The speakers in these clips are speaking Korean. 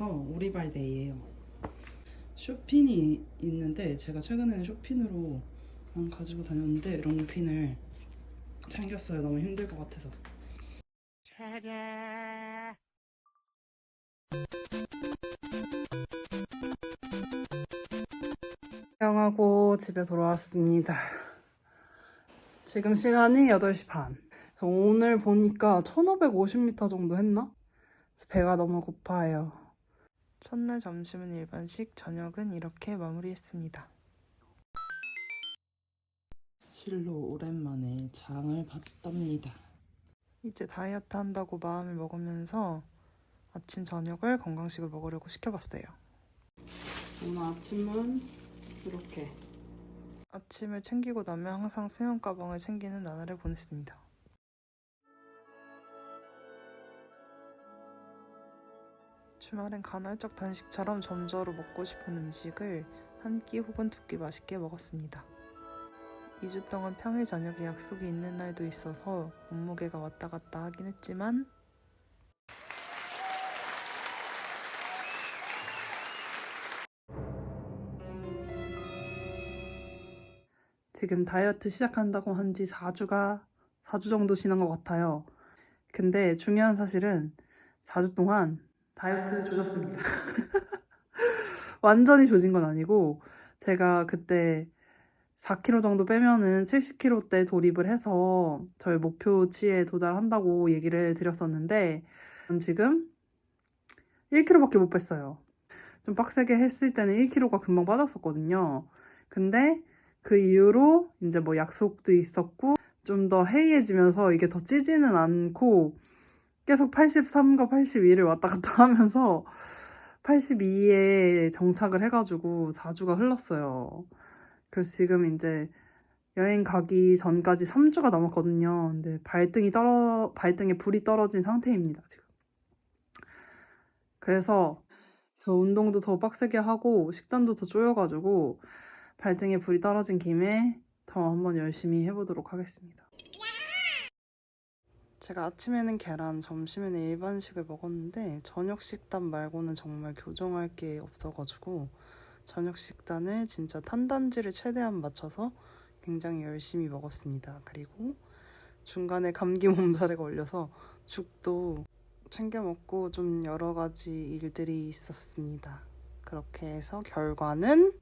나와서 오리발데이예요. 쇼핀이 있는데 제가 최근에는 쇼핀으로만 가지고 다녔는데 롱핀을 챙겼어요. 너무 힘들 것 같아서. 영하고 집에 돌아왔습니다. 지금 시간이 8시 반. 오늘 보니까 1550m 정도 했나? 배가 너무 고파요. 첫날 점심은 일반식, 저녁은 이렇게 마무리했습니다. 실로 오랜만에 장을 봤답니다. 이제 다이어트 한다고 마음을 먹으면서 아침 저녁을 건강식을 먹으려고 시켜봤어요. 오늘 아침은 이렇게 아침을 챙기고 나면 항상 수영 가방을 챙기는 나날을 보냈습니다. 주말엔 간헐적 단식처럼 점저로 먹고 싶은 음식을 한 끼 혹은 두 끼 맛있게 먹었습니다. 2주 동안 평일 저녁에 약속이 있는 날도 있어서 몸무게가 왔다 갔다 하긴 했지만 지금 다이어트 시작한다고 한 지 4주가 4주 정도 지난 것 같아요. 근데 중요한 사실은 4주 동안 다이어트 조졌습니다. 완전히 조진 건 아니고 제가 그때 4kg 정도 빼면은 70kg대 돌입을 해서 저희 목표치에 도달한다고 얘기를 드렸었는데 지금 1kg밖에 못 뺐어요. 좀 빡세게 했을 때는 1kg가 금방 빠졌었거든요. 근데 그 이후로 이제 뭐 약속도 있었고 좀 더 해이해지면서 이게 더 찌지는 않고 계속 83과 82를 왔다 갔다 하면서 82에 정착을 해가지고 4주가 흘렀어요. 그래서 지금 이제 여행 가기 전까지 3주가 남았거든요. 근데 발등이 떨어, 발등에 불이 떨어진 상태입니다, 지금. 그래서, 그래서 운동도 더 빡세게 하고 식단도 더 쪼여가지고 발등에 불이 떨어진 김에 더 한번 열심히 해보도록 하겠습니다. 제가 아침에는 계란, 점심에는 일반식을 먹었는데 저녁 식단 말고는 정말 교정할 게 없어가지고 저녁 식단을 진짜 탄단지를 최대한 맞춰서 굉장히 열심히 먹었습니다. 그리고 중간에 감기 몸살에 걸려서 죽도 챙겨 먹고 좀 여러 가지 일들이 있었습니다. 그렇게 해서 결과는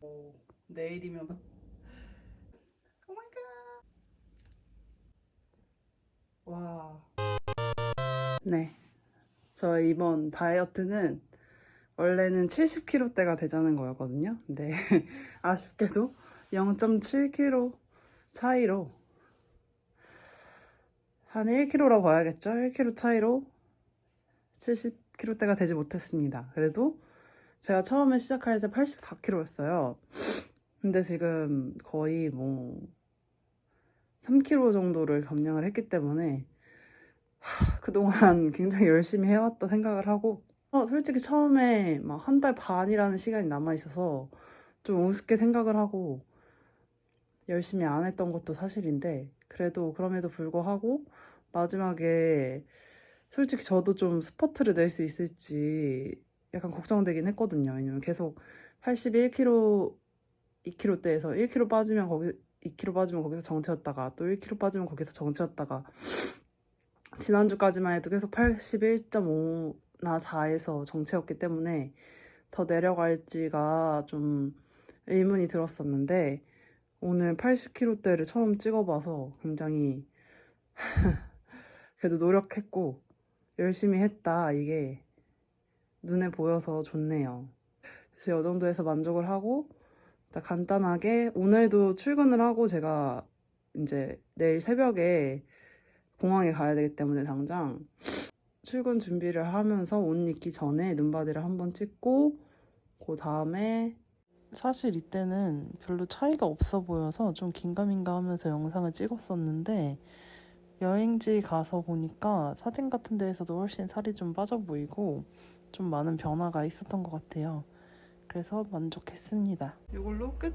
오, 내일이면 오마이갓 와. 네. 저 이번 다이어트는 원래는 70kg대가 되자는 거였거든요. 근데 아쉽게도 0.7kg 차이로 한 1kg라고 봐야겠죠? 1kg 차이로 70kg대가 되지 못했습니다. 그래도 제가 처음에 시작할 때 84kg였어요. 근데 지금 거의 뭐 3kg 정도를 감량을 했기 때문에 하, 그동안 굉장히 열심히 해왔다 생각을 하고 어, 솔직히 처음에 막 한 달 반이라는 시간이 남아 있어서 좀 우습게 생각을 하고 열심히 안 했던 것도 사실인데 그래도 그럼에도 불구하고 마지막에 솔직히 저도 좀 스퍼트를 낼 수 있을지 약간 걱정되긴 했거든요. 왜냐면 계속 81kg, 2kg대에서 1kg 빠지면 거기 2kg 빠지면 거기서 정체였다가 또 1kg 빠지면 거기서 정체였다가 지난주까지만 해도 계속 81.5나 4에서 정체였기 때문에 더 내려갈지가 좀 의문이 들었었는데 오늘 80kg대를 처음 찍어봐서 굉장히 그래도 노력했고 열심히 했다 이게 눈에 보여서 좋네요. 이 정도에서 만족을 하고 간단하게 오늘도 출근을 하고 제가 이제 내일 새벽에 공항에 가야 되기 때문에 당장 출근 준비를 하면서 옷 입기 전에 눈바디를 한번 찍고 그 다음에 사실 이때는 별로 차이가 없어 보여서 좀 긴가민가 하면서 영상을 찍었었는데 여행지 가서 보니까 사진 같은 데에서도 훨씬 살이 좀 빠져 보이고 좀 많은 변화가 있었던 것 같아요. 그래서 만족했습니다. 이걸로 끝!